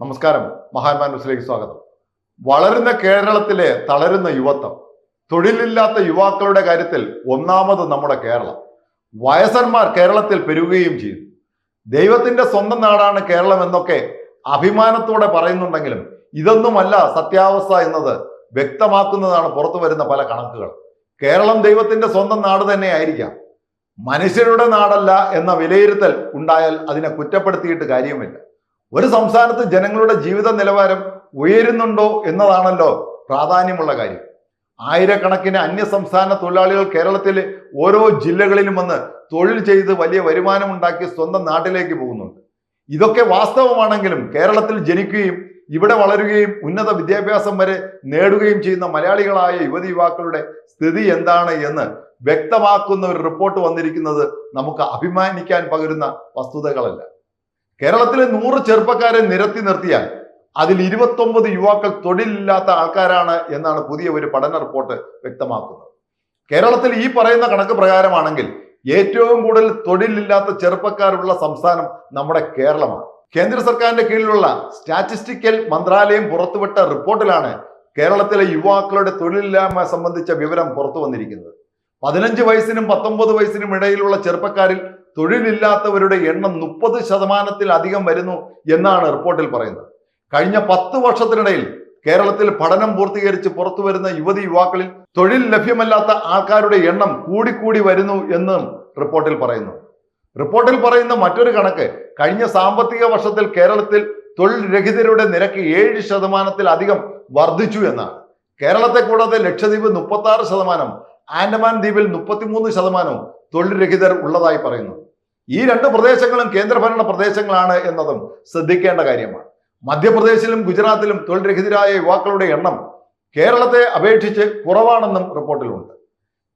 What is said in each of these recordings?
നമസ്കാരം. മഹാത്മാ ന്യൂസിലേക്ക് സ്വാഗതം. വളരുന്ന കേരളത്തിലെ തളരുന്ന യുവത്വം തൊഴിലില്ലാത്ത യുവാക്കളുടെ കാര്യത്തിൽ ഒന്നാമത് നമ്മുടെ കേരളം. വയസ്സന്മാർ കേരളത്തിൽ പെരുകുകയും ചെയ്തു ദൈവത്തിന്റെ സ്വന്തം നാടാണ് കേരളം എന്നൊക്കെ അഭിമാനത്തോടെ പറയുന്നുണ്ടെങ്കിലും ഇതൊന്നുമല്ല സത്യാവസ്ഥ എന്നത് വ്യക്തമാക്കുന്നതാണ് പുറത്തു വരുന്ന പല കണക്കുകൾ. കേരളം ദൈവത്തിന്റെ സ്വന്തം നാട് തന്നെ ആയിരിക്കാം. മനുഷ്യരുടെ നാടല്ല എന്ന വിലയിരുത്തൽ ഉണ്ടായാൽ അതിനെ കുറ്റപ്പെടുത്തിയിട്ട് കാര്യമില്ല ഒരു സംസ്ഥാനത്ത് ജനങ്ങളുടെ ജീവിത നിലവാരം ഉയരുന്നുണ്ടോ എന്നതാണല്ലോ പ്രാധാന്യമുള്ള കാര്യം. ആയിരക്കണക്കിന് അന്യ സംസ്ഥാന തൊഴിലാളികൾ കേരളത്തിലെ ഓരോ ജില്ലകളിലും വന്ന് തൊഴിൽ ചെയ്ത് വലിയ വരുമാനം ഉണ്ടാക്കി സ്വന്തം നാട്ടിലേക്ക് പോകുന്നുണ്ട്. ഇതൊക്കെ വാസ്തവമാണെങ്കിലും കേരളത്തിൽ ജനിക്കുകയും ഇവിടെ വളരുകയും ഉന്നത വിദ്യാഭ്യാസം വരെ നേടുകയും ചെയ്യുന്ന മലയാളികളായ യുവതി യുവാക്കളുടെ സ്ഥിതി എന്താണ് എന്ന് വ്യക്തമാക്കുന്ന ഒരു റിപ്പോർട്ട് വന്നിരിക്കുന്നത് നമുക്ക് അഭിമാനിക്കാൻ പകരുന്ന വസ്തുതകളല്ല. കേരളത്തിലെ നൂറ് ചെറുപ്പക്കാരെ നിരത്തി നിർത്തിയാൽ അതിൽ ഇരുപത്തൊമ്പത് യുവാക്കൾ തൊഴിലില്ലാത്ത ആൾക്കാരാണ് എന്നാണ് പുതിയ ഒരു പഠന റിപ്പോർട്ട് വ്യക്തമാക്കുന്നത്. കേരളത്തിൽ ഈ പറയുന്ന കണക്ക് പ്രകാരമാണെങ്കിൽ ഏറ്റവും കൂടുതൽ തൊഴിലില്ലാത്ത ചെറുപ്പക്കാരുള്ള സംസ്ഥാനം നമ്മുടെ കേരളമാണ്. കേന്ദ്ര സർക്കാരിന്റെ കീഴിലുള്ള സ്റ്റാറ്റിസ്റ്റിക്കൽ മന്ത്രാലയം പുറത്തുവിട്ട റിപ്പോർട്ടിലാണ് കേരളത്തിലെ യുവാക്കളുടെ തൊഴിലില്ലായ്മ സംബന്ധിച്ച വിവരം പുറത്തു വന്നിരിക്കുന്നത് പതിനഞ്ച് വയസ്സിനും പത്തൊമ്പത് വയസ്സിനും ഇടയിലുള്ള ചെറുപ്പക്കാരിൽ തൊഴിലില്ലാത്തവരുടെ എണ്ണം മുപ്പത് ശതമാനത്തിലധികം വരുന്നു എന്നാണ് റിപ്പോർട്ടിൽ പറയുന്നത്. കഴിഞ്ഞ പത്ത് വർഷത്തിനിടയിൽ കേരളത്തിൽ പഠനം പൂർത്തീകരിച്ച് പുറത്തു വരുന്ന യുവതി യുവാക്കളിൽ തൊഴിൽ ലഭ്യമല്ലാത്ത ആൾക്കാരുടെ എണ്ണം കൂടിക്കൂടി വരുന്നു എന്നും റിപ്പോർട്ടിൽ പറയുന്നു. റിപ്പോർട്ടിൽ പറയുന്ന മറ്റൊരു കണക്ക് കഴിഞ്ഞ സാമ്പത്തിക വർഷത്തിൽ കേരളത്തിൽ തൊഴിൽ രഹിതരുടെ നിരക്ക് ഏഴ് ശതമാനത്തിലധികം വർദ്ധിച്ചു എന്നാണ്. കേരളത്തെ കൂടാതെ ലക്ഷദ്വീപ് മുപ്പത്തി ആറ് ശതമാനം ആൻഡമാൻ ദ്വീപിൽ മുപ്പത്തിമൂന്ന് ശതമാനവും തൊഴിൽ രഹിതർ ഉള്ളതായി പറയുന്നു. ഈ രണ്ട് പ്രദേശങ്ങളും കേന്ദ്രഭരണ പ്രദേശങ്ങളാണ് എന്നതും ശ്രദ്ധിക്കേണ്ട കാര്യമാണ്. മധ്യപ്രദേശിലും ഗുജറാത്തിലും തൊഴിൽ രഹിതരായ യുവാക്കളുടെ എണ്ണം കേരളത്തെ അപേക്ഷിച്ച് കുറവാണെന്നും റിപ്പോർട്ടിലുണ്ട്.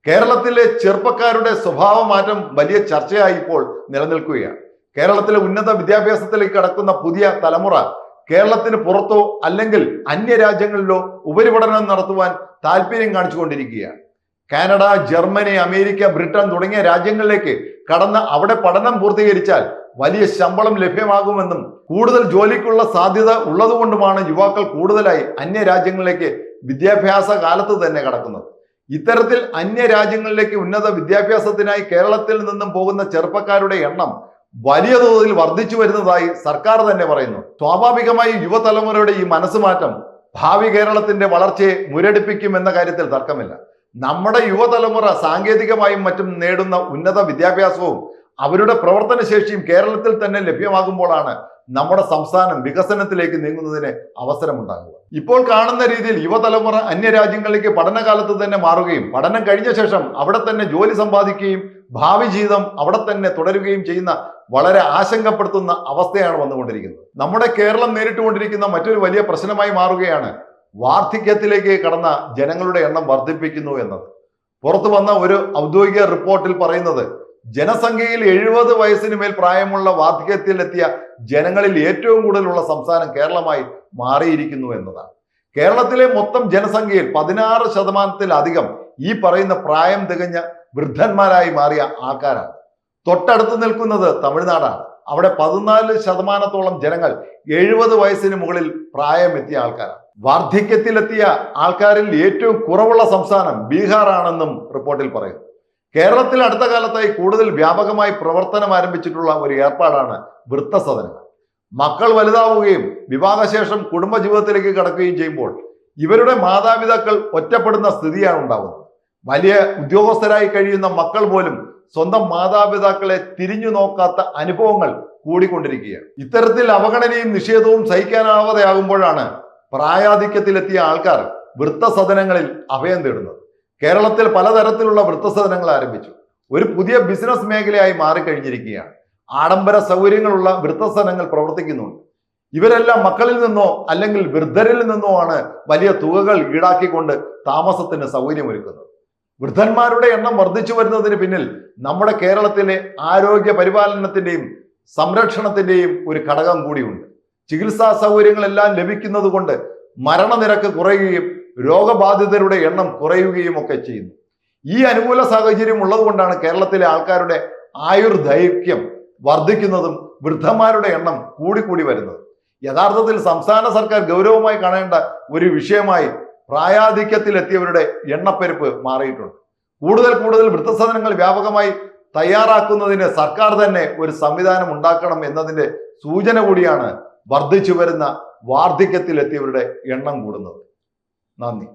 കേരളത്തിലെ ചെറുപ്പക്കാരുടെ സ്വഭാവ മാറ്റം വലിയ ചർച്ചയായി ഇപ്പോൾ നിലനിൽക്കുകയാണ്. കേരളത്തിലെ ഉന്നത വിദ്യാഭ്യാസത്തിലേക്ക് കടക്കുന്ന പുതിയ തലമുറ കേരളത്തിന് പുറത്തോ അല്ലെങ്കിൽ അന്യ രാജ്യങ്ങളിലോ ഉപരിപഠനം നടത്തുവാൻ താല്പര്യം കാണിച്ചുകൊണ്ടിരിക്കുകയാണ്. കാനഡ ജർമ്മനി അമേരിക്ക ബ്രിട്ടൻ തുടങ്ങിയ രാജ്യങ്ങളിലേക്ക് കടന്ന് അവിടെ പഠനം പൂർത്തീകരിച്ചാൽ വലിയ ശമ്പളം ലഭ്യമാകുമെന്നും കൂടുതൽ ജോലിക്കുള്ള സാധ്യത ഉള്ളതുകൊണ്ടുമാണ് യുവാക്കൾ കൂടുതലായി അന്യ രാജ്യങ്ങളിലേക്ക് വിദ്യാഭ്യാസ കാലത്ത് തന്നെ കടക്കുന്നത്. ഇത്തരത്തിൽ അന്യ രാജ്യങ്ങളിലേക്ക് ഉന്നത വിദ്യാഭ്യാസത്തിനായി കേരളത്തിൽ നിന്നും പോകുന്ന ചെറുപ്പക്കാരുടെ എണ്ണം വലിയ തോതിൽ വർദ്ധിച്ചു വരുന്നതായി സർക്കാർ തന്നെ പറയുന്നു. സ്വാഭാവികമായി യുവതലമുറയുടെ ഈ മനസ്സുമാറ്റം ഭാവി കേരളത്തിന്റെ വളർച്ചയെ മുരടിപ്പിക്കും എന്ന കാര്യത്തിൽ തർക്കമില്ല. നമ്മുടെ യുവതലമുറ സാങ്കേതികമായും മറ്റും നേടുന്ന ഉന്നത വിദ്യാഭ്യാസവും അവരുടെ പ്രവർത്തന ശേഷിയും കേരളത്തിൽ തന്നെ ലഭ്യമാകുമ്പോഴാണ് നമ്മുടെ സംസ്ഥാനം വികസനത്തിലേക്ക് നീങ്ങുന്നതിന് അവസരമുണ്ടാകുക. ഇപ്പോൾ കാണുന്ന രീതിയിൽ യുവതലമുറ അന്യരാജ്യങ്ങളിലേക്ക് പഠനകാലത്ത് തന്നെ മാറുകയും പഠനം കഴിഞ്ഞ ശേഷം അവിടെ തന്നെ ജോലി സമ്പാദിക്കുകയും ഭാവി ജീവിതം അവിടെ തന്നെ തുടരുകയും ചെയ്യുന്ന വളരെ ആശങ്കപ്പെടുത്തുന്ന അവസ്ഥയാണ് വന്നുകൊണ്ടിരിക്കുന്നത്. നമ്മുടെ കേരളം നേരിട്ടുകൊണ്ടിരിക്കുന്ന മറ്റൊരു വലിയ പ്രശ്നമായി മാറുകയാണ് വാർദ്ധക്യത്തിലേക്ക് കടന്ന ജനങ്ങളുടെ എണ്ണം വർദ്ധിപ്പിക്കുന്നു എന്നത്. പുറത്തു വന്ന ഒരു ഔദ്യോഗിക റിപ്പോർട്ടിൽ പറയുന്നത് ജനസംഖ്യയിൽ എഴുപത് വയസ്സിന് മേൽ പ്രായമുള്ള വാർദ്ധക്യത്തിലെത്തിയ ജനങ്ങളിൽ ഏറ്റവും കൂടുതലുള്ള സംസ്ഥാനം കേരളമായി മാറിയിരിക്കുന്നു എന്നതാണ്. കേരളത്തിലെ മൊത്തം ജനസംഖ്യയിൽ പതിനാറ് ശതമാനത്തിലധികം ഈ പറയുന്ന പ്രായം തികഞ്ഞ വൃദ്ധന്മാരായി മാറിയ ആൾക്കാരാണ്. തൊട്ടടുത്ത് നിൽക്കുന്നത് തമിഴ്നാടാണ്. അവിടെ പതിനാല് ശതമാനത്തോളം ജനങ്ങൾ എഴുപത് വയസ്സിന് മുകളിൽ പ്രായമെത്തിയ ആൾക്കാരാണ്. വാർദ്ധക്യത്തിലെത്തിയ ആൾക്കാരിൽ ഏറ്റവും കുറവുള്ള സംസ്ഥാനം ബീഹാർ ആണെന്നും റിപ്പോർട്ടിൽ പറയുന്നു കേരളത്തിൽ അടുത്ത കാലത്തായി കൂടുതൽ വ്യാപകമായി പ്രവർത്തനം ആരംഭിച്ചിട്ടുള്ള ഒരു ഏർപ്പാടാണ് വൃത്തസദനങ്ങൾ മക്കൾ വലുതാവുകയും വിവാഹശേഷം കുടുംബജീവിതത്തിലേക്ക് കടക്കുകയും ചെയ്യുമ്പോൾ ഇവരുടെ മാതാപിതാക്കൾ ഒറ്റപ്പെടുന്ന സ്ഥിതിയാണ് ഉണ്ടാകുന്നത് വലിയ ഉദ്യോഗസ്ഥരായി കഴിയുന്ന മക്കൾ പോലും സ്വന്തം മാതാപിതാക്കളെ തിരിഞ്ഞു നോക്കാത്ത അനുഭവങ്ങൾ കൂടിക്കൊണ്ടിരിക്കുകയാണ്. ഇത്തരത്തിൽ അവഗണനയും നിഷേധവും സഹിക്കാനാവാതെ ആകുമ്പോഴാണ് പ്രായാധിക്യത്തിലെത്തിയ ആൾക്കാർ വൃത്തസദനങ്ങളിൽ അഭയം തേടുന്നത്. കേരളത്തിൽ പലതരത്തിലുള്ള വൃത്തസദനങ്ങൾ ആരംഭിച്ചു. ഒരു പുതിയ ബിസിനസ് മേഖലയായി മാറിക്കഴിഞ്ഞിരിക്കുകയാണ്. ആഡംബര സൗകര്യങ്ങളുള്ള വൃത്തസദനങ്ങൾ പ്രവർത്തിക്കുന്നുണ്ട്. ഇവരെല്ലാം മക്കളിൽ നിന്നോ അല്ലെങ്കിൽ വൃദ്ധരിൽ നിന്നോ ആണ് വലിയ തുകകൾ ഈടാക്കിക്കൊണ്ട് താമസത്തിന് സൗകര്യമൊരുക്കുന്നത്. വൃദ്ധന്മാരുടെ എണ്ണം വർദ്ധിച്ചു വരുന്നതിന് പിന്നിൽ നമ്മുടെ കേരളത്തിലെ ആരോഗ്യ പരിപാലനത്തിന്റെയും സംരക്ഷണത്തിന്റെയും ഒരു ഘടകം കൂടിയുണ്ട്. ചികിത്സാ സൗകര്യങ്ങളെല്ലാം ലഭിക്കുന്നത് കൊണ്ട് മരണനിരക്ക് കുറയുകയും രോഗബാധിതരുടെ എണ്ണം കുറയുകയും ഒക്കെ ചെയ്യുന്നു. ഈ അനുകൂല സാഹചര്യം ഉള്ളതുകൊണ്ടാണ് കേരളത്തിലെ ആൾക്കാരുടെ ആയുർദൈർഘ്യം വർദ്ധിക്കുന്നതും വൃദ്ധന്മാരുടെ എണ്ണം കൂടിക്കൂടി വരുന്നത്. യഥാർത്ഥത്തിൽ സംസ്ഥാന സർക്കാർ ഗൗരവമായി കാണേണ്ട ഒരു വിഷയമായി പ്രായാധിക്യത്തിലെത്തിയവരുടെ എണ്ണപ്പെരുപ്പ് മാറിയിട്ടുണ്ട്. കൂടുതൽ കൂടുതൽ വൃദ്ധസദനങ്ങൾ വ്യാപകമായി തയ്യാറാക്കുന്നതിന് സർക്കാർ തന്നെ ഒരു സംവിധാനം ഉണ്ടാക്കണം എന്നതിന്റെ സൂചന കൂടിയാണ് വർദ്ധിച്ചു വരുന്ന വാർദ്ധക്യത്തിലെത്തിയവരുടെ എണ്ണം കൂടുന്നത്. നന്ദി.